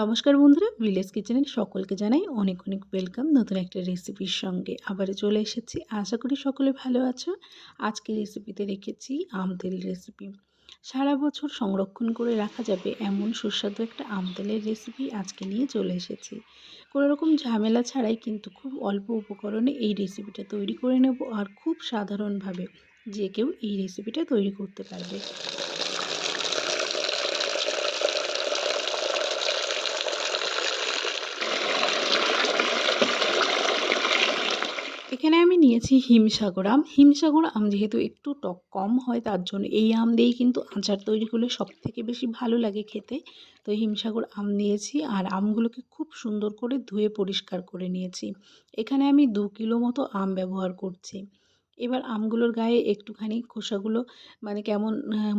নমস্কার বন্ধুরা ভিলেজ কিচেনের সকলকে জানাই অনেক অনেক ওয়েলকাম নতুন একটা রেসিপির সঙ্গে। আবারও চলে এসেছি। আশা করি সকলে ভালো আছো। আজকে রেসিপিতে রেখেছি আম তেল রেসিপি সারা বছর সংরক্ষণ করে রাখা যাবে এমন সুস্বাদু একটা আম তেলের রেসিপি আজকে নিয়ে চলে এসেছি। কোনো রকম ঝামেলা ছাড়াই কিন্তু খুব অল্প উপকরণে এই রেসিপিটা তৈরি করে নেব আর খুব সাধারণভাবে যে কেউ এই রেসিপিটা তৈরি করতে পারবে। এখানে আমি নিয়েছি হিমসাগর আম। হিমসাগর আম যেহেতু একটু টক কম হয়, তার জন্য এই আম দিয়েই কিন্তু আচার তৈরি করলে সব থেকে বেশি ভালো লাগে খেতে। তো হিমসাগর আম নিয়েছি আর আমগুলোকে খুব সুন্দর করে ধুয়ে পরিষ্কার করে নিয়েছি। এখানে আমি দু কিলো মতো আম ব্যবহার করছি। এবার আমগুলোর গায়ে একটুখানি খোসাগুলো মানে কেমন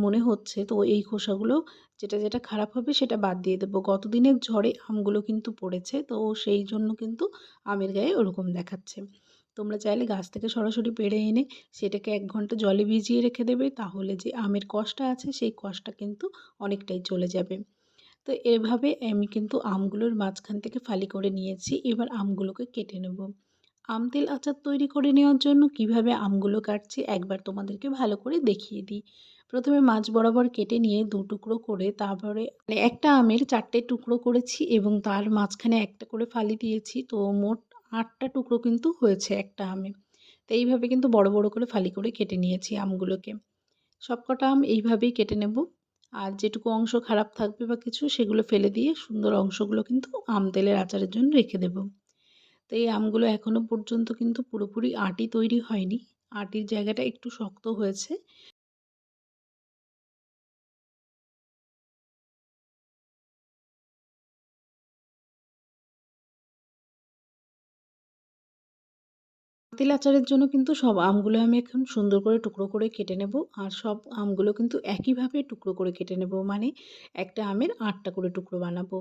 মনে হচ্ছে, তো এই খোসাগুলো যেটা যেটা খারাপ হবে সেটা বাদ দিয়ে দেবো। গত দিনের ঝড়ে আমগুলো কিন্তু পড়েছে, তো সেই জন্য কিন্তু আমের গায়ে ওরকম দেখাচ্ছে। তোমরা চাইলে গাছ থেকে সরাসরি পেড়ে এনে সেটাকে এক ঘণ্টা জলে ভিজিয়ে রেখে দেবে, তাহলে যে আমের কষটা আছে সেই কষটা কিন্তু অনেকটাই চলে যাবে। তো এভাবে আমি কিন্তু আমগুলোর মাঝখান থেকে ফালি করে নিয়েছি, এবার আমগুলোকে কেটে নেব। আম তেল আচার তৈরি করে নেওয়ার জন্য কীভাবে আমগুলো কাটছি একবার তোমাদেরকে ভালো করে দেখিয়ে দিই। প্রথমে মাছ বরাবর কেটে নিয়ে দু টুকরো করে তারপরে মানে একটা আমের চারটে টুকরো করেছি এবং তার মাঝখানে একটা করে ফালি দিয়েছি, তো মোট আটটা টুকরো কিন্তু হয়েছে একটা আমে। তো এইভাবে কিন্তু বড় বড় করে ফালি করে কেটে নিয়েছি আমগুলোকে। সবকটা আম এইভাবেই কেটে নেব। আর যেটুকু অংশ খারাপ থাকবে বা কিছু, সেগুলো ফেলে দিয়ে সুন্দর অংশগুলো কিন্তু আম তেলের আচারের জন্য রেখে দেব। তো এই আমগুলো এখনও পর্যন্ত কিন্তু পুরোপুরি আটি তৈরি হয়নি। আটির জায়গাটা একটু শক্ত হয়েছে। তেল আচারের জন্য কিন্তু সব আমগুলো আমি এখন সুন্দর করে টুকরো করে কেটে নেব। আর সব আমগুলো কিন্তু একইভাবে টুকরো করে কেটে নেব। মানে একটা আমের আটটা করে টুকরো বানাবো।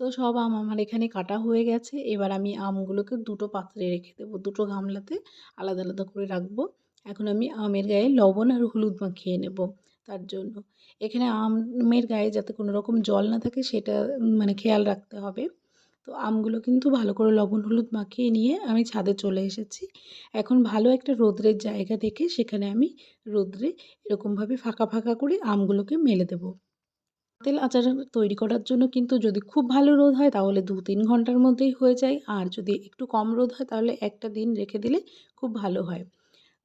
তো সব আম আমার এখানে কাটা হয়ে গেছে। এবার আমি আমগুলোকে দুটো পাত্রে রেখে দেবো। দুটো গামলাতে আলাদা আলাদা করে রাখব। এখন আমি আমের গায়ে লবণ আর হলুদ মাখিয়ে নেব তার জন্য। এখানে আমের গায়ে যাতে কোনো রকম জল না থাকে সেটা মানে খেয়াল রাখতে হবে। তো আমগুলো কিন্তু ভালো করে লবণ হলুদ মাখিয়ে নিয়ে আমি ছাদে চলে এসেছি। এখন ভালো একটা রোদ্রের জায়গা দেখে সেখানে আমি রোদ্রে এরকমভাবে ফাঁকা ফাঁকা করে আমগুলোকে মেলে দেব। তেল আচার তৈরি করার জন্য কিন্তু যদি খুব ভালো রোদ হয় তাহলে দু তিন ঘণ্টার মধ্যেই হয়ে যায়। আর যদি একটু কম রোদ হয় তাহলে একটা দিন রেখে দিলে খুব ভালো হয়।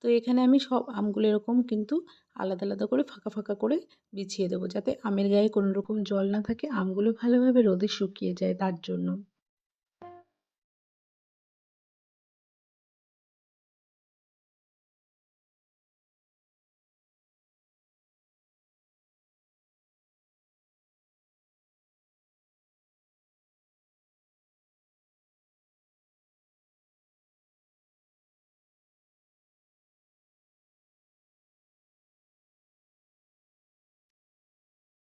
তো এখানে আমি সব আমগুলো এরকম কিন্তু আলাদা আলাদা করে ফাঁকা ফাঁকা করে বিছিয়ে দেবো যাতে আমের গায়ে কোনো রকম জল না থাকে। আমগুলো ভালোভাবে রোদে শুকিয়ে যায় তার জন্য।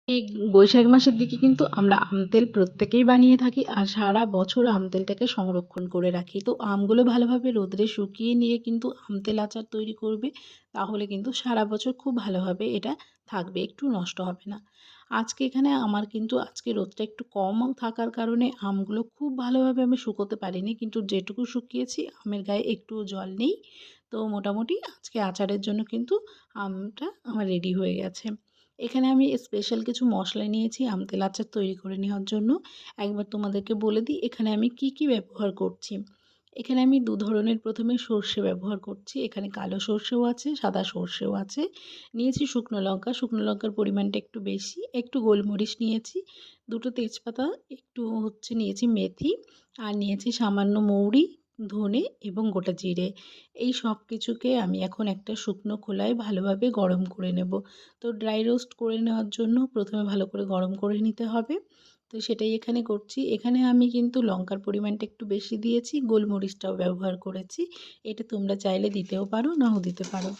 এই বৈশাখ মাসের দিকে কিন্তু আমরা আম তেল প্রত্যেকেই বানিয়ে থাকি আর সারা বছর আম তেলটাকে সংরক্ষণ করে রাখি। তো আমগুলো ভালোভাবে রোদরে শুকিয়ে নিয়ে কিন্তু আম তেল আচার তৈরি করবে, তাহলে কিন্তু সারা বছর খুব ভালোভাবে এটা থাকবে, একটু নষ্ট হবে না। আজকে এখানে আমার কিন্তু আজকে রোদটা একটু কম থাকার কারণে আমগুলো খুব ভালোভাবে আমি শুকোতে পারিনি, কিন্তু যেটুকু শুকিয়েছি আমের গায়ে একটুও জল নেই। তো মোটামুটি আজকে আচারের জন্য কিন্তু আমটা আমার রেডি হয়ে গেছে। এখানে আমি স্পেশাল কিছু মশলা নিয়েছি, আম, তেল, আচার তৈরি করে নেওয়ার জন্য। একবার তোমাদেরকে বলে দিই, এখানে আমি কি কি ব্যবহার করছি। এখানে আমি দু ধরনের প্রথমে সর্ষে ব্যবহার করছি। এখানে কালো সর্ষেও আছে, সাদা সর্ষেও আছে। নিয়েছি শুকনো লঙ্কা, শুকনো লঙ্কার পরিমাণটা একটু বেশি, একটু গোলমরিচ নিয়েছি, দুটো তেজপাতা, একটু হচ্ছে নিয়েছি মেথি, আর নিয়েছি সামান্য মৌরি ধনে এবং গোটা জিরে। এই সব কিছুকে আমি এখন একটা শুকনো খোলায় ভালোভাবে গরম করে নেব। তো ড্রাই রোস্ট করে নেওয়ার জন্য প্রথমে ভালো করে গরম করে নিতে হবে। তো সেটাই এখানে করছি। এখানে আমি কিন্তু লঙ্কার পরিমাণটা একটু বেশি দিয়েছি, গোলমরিচটাও ব্যবহার করেছি। এটা তোমরা চাইলে দিতেও পারো, নাও দিতে পারো।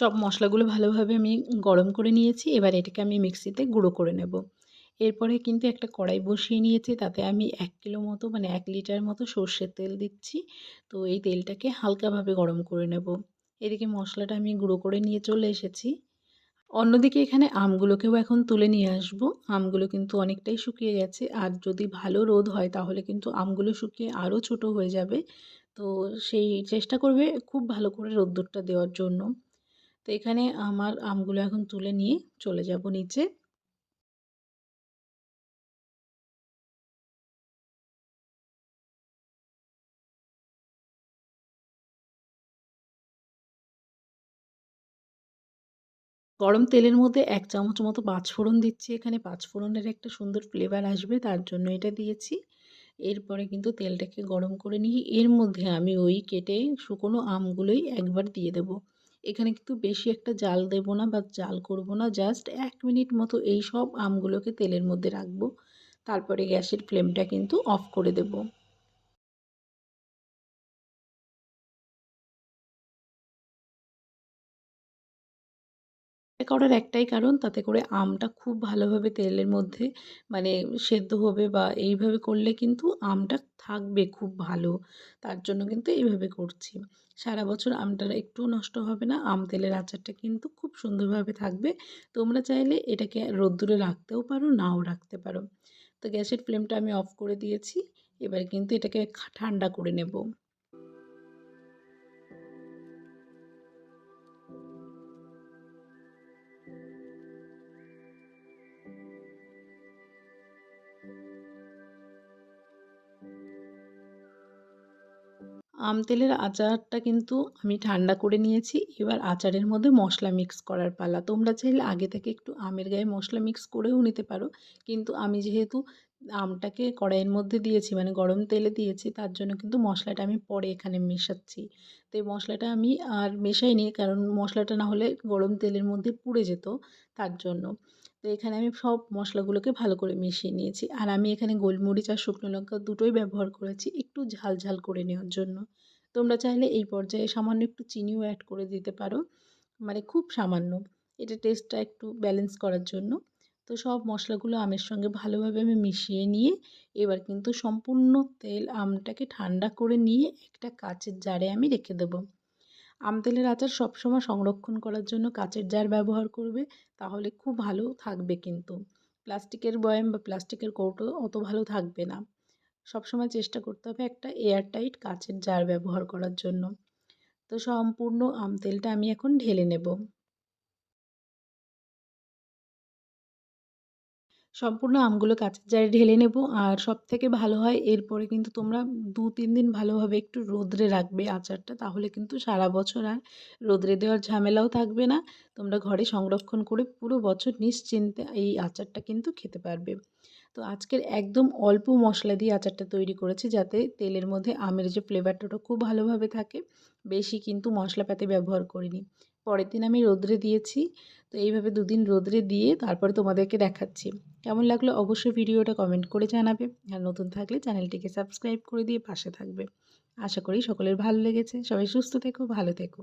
সব মশলাগুলো ভালোভাবে আমি গরম করে নিয়েছি, এবার এটাকে আমি মিক্সিতে গুঁড়ো করে নেব। এরপরে কিন্তু একটা কড়াই বসিয়ে নিয়েছি, তাতে আমি এক কিলো মতো মানে এক লিটার মতো সর্ষের তেল দিচ্ছি। তো এই তেলটাকে হালকাভাবে গরম করে নেব। এদিকে মশলাটা আমি গুঁড়ো করে নিয়ে চলে এসেছি। অন্যদিকে এখানে আমগুলোকেও এখন তুলে নিয়ে আসব। আমগুলো কিন্তু অনেকটাই শুকিয়ে গেছে। আর যদি ভালো রোদ হয়, তাহলে কিন্তু আমগুলো শুকিয়ে আরও ছোট হয়ে যাবে। তো সেই চেষ্টা করবে খুব ভালো করে রোদ্দুরটা দেওয়ার জন্য। তো এখানে আমার আমগুলো এখন তুলে নিয়ে চলে যাব নিচে। গরম তেলের মধ্যে এক চামচ মতো পাঁচফোড়ন দিচ্ছি। এখানে পাঁচফোড়নের একটা সুন্দর ফ্লেভার আসবে, তার জন্য এটা দিয়েছি। এরপরে কিন্তু তেলটাকে গরম করে নিয়ে এর মধ্যে আমি ওই কেটে শুকনো আমগুলোই একবার দিয়ে দেব। এখানে কিন্তু বেশি একটা জাল দেব না বা জাল করব না জাস্ট এক মিনিট মতো এই সব আমগুলোকে তেলের মধ্যে রাখব। তারপরে গ্যাসের ফ্লেমটা কিন্তু অফ করে দেবো। করার একটাই কারণ, তাতে করে আমটা খুব ভালোভাবে তেলের মধ্যে মানে সেদ্ধ হবে বা এইভাবে করলে কিন্তু আমটা থাকবে খুব ভালো। তার জন্য কিন্তু এইভাবে করছি। সারা বছর আমটা একটু নষ্ট হবে না, আম তেলের আচারটা কিন্তু খুব সুন্দরভাবে থাকবে। তোমরা চাইলে এটাকে রোদ্দুরে রাখতেও পারো, নাও রাখতে পারো। তো গ্যাসের ফ্লেমটা আমি অফ করে দিয়েছি, এবার কিন্তু এটাকে ঠান্ডা করে নেব। আম তেলের আচারটা কিন্তু আমি ঠান্ডা করে নিয়েছি। এবার আচারের মধ্যে মশলা মিক্স করার পালা। তোমরা চাইলে আগে থেকে একটু আমের গায়ে মশলা মিক্স করেও নিতে পারো। কিন্তু আমি যেহেতু আমটাকে কড়াইয়ের মধ্যে দিয়েছি মানে গরম তেলে দিয়েছি, তার জন্য কিন্তু মশলাটা আমি পরে এখানে মেশাচ্ছি। তো এই মশলাটা আমি আর মেশাইনি, কারণ মশলাটা না হলে গরম তেলের মধ্যে পুড়ে যেত তার জন্য। তো এখানে আমি সব মশলাগুলোকে ভালো করে মিশিয়ে নিয়েছি। আর আমি এখানে গোলমরিচ আর শুকনো লঙ্কা দুটোই ব্যবহার করেছি একটু ঝাল ঝাল করে নেওয়ার জন্য। তোমরা চাইলে এই পর্যায়ে সামান্য একটু চিনিও অ্যাড করে দিতে পারো। মানে খুব সামান্য। এটা টেস্টটা একটু ব্যালেন্স করার জন্য। তো সব মশলাগুলো আমের সঙ্গে ভালোভাবে আমি মিশিয়ে নিয়ে এবার কিন্তু সম্পূর্ণ তেল আমটাকে ঠান্ডা করে নিয়ে একটা কাচের জারে আমি রেখে দেবো। আম তেলের আচার সবসময় সংরক্ষণ করার জন্য কাচের জার ব্যবহার করবে, তাহলে খুব ভালো থাকবে কিন্তু। প্লাস্টিকের বয়াম বা প্লাস্টিকের কৌটো অত ভালো থাকবে না। সবসময় চেষ্টা করতে হবে একটা এয়ার টাইট কাচের জার ব্যবহার করার জন্য। তো সম্পূর্ণ আমতেলটা আমি এখন ঢেলে নেব। সম্পূর্ণ আমগুলো কাঁচের জারে ঢেলে নেব। আর সব থেকে ভালো হয়, এরপরে কিন্তু তোমরা দু তিন দিন ভালোভাবে একটু রোদ্রে রাখবে আচারটা, তাহলে কিন্তু সারা বছর আর রোদ্রে দেওয়ার ঝামেলাও থাকবে না। তোমরা ঘরে সংরক্ষণ করে পুরো বছর নিশ্চিন্তে এই আচারটা কিন্তু খেতে পারবে। তো আজকের একদম অল্প মশলা দিয়ে আচারটা তৈরি করেছি, যাতে তেলের মধ্যে আমের যে ফ্লেভারটা ওটা খুব ভালোভাবে থাকে। বেশি কিন্তু মশলাপাতি ব্যবহার করিনি। পরের দিন আমি রোদ্রে দিয়েছি। তো এইভাবে দুদিন রোদ্রে দিয়ে তারপরে তোমাদেরকে দেখাচ্ছি। কেমন লাগল অবশ্যই ভিডিওটা কমেন্ট করে জানাবে। আর নতুন থাকলে চ্যানেলটিকে সাবস্ক্রাইব করে দিয়ে পাশে থাকবে। আশা করি সকলের ভালো লেগেছে। সবাই সুস্থ থেকো, ভালো থেকো।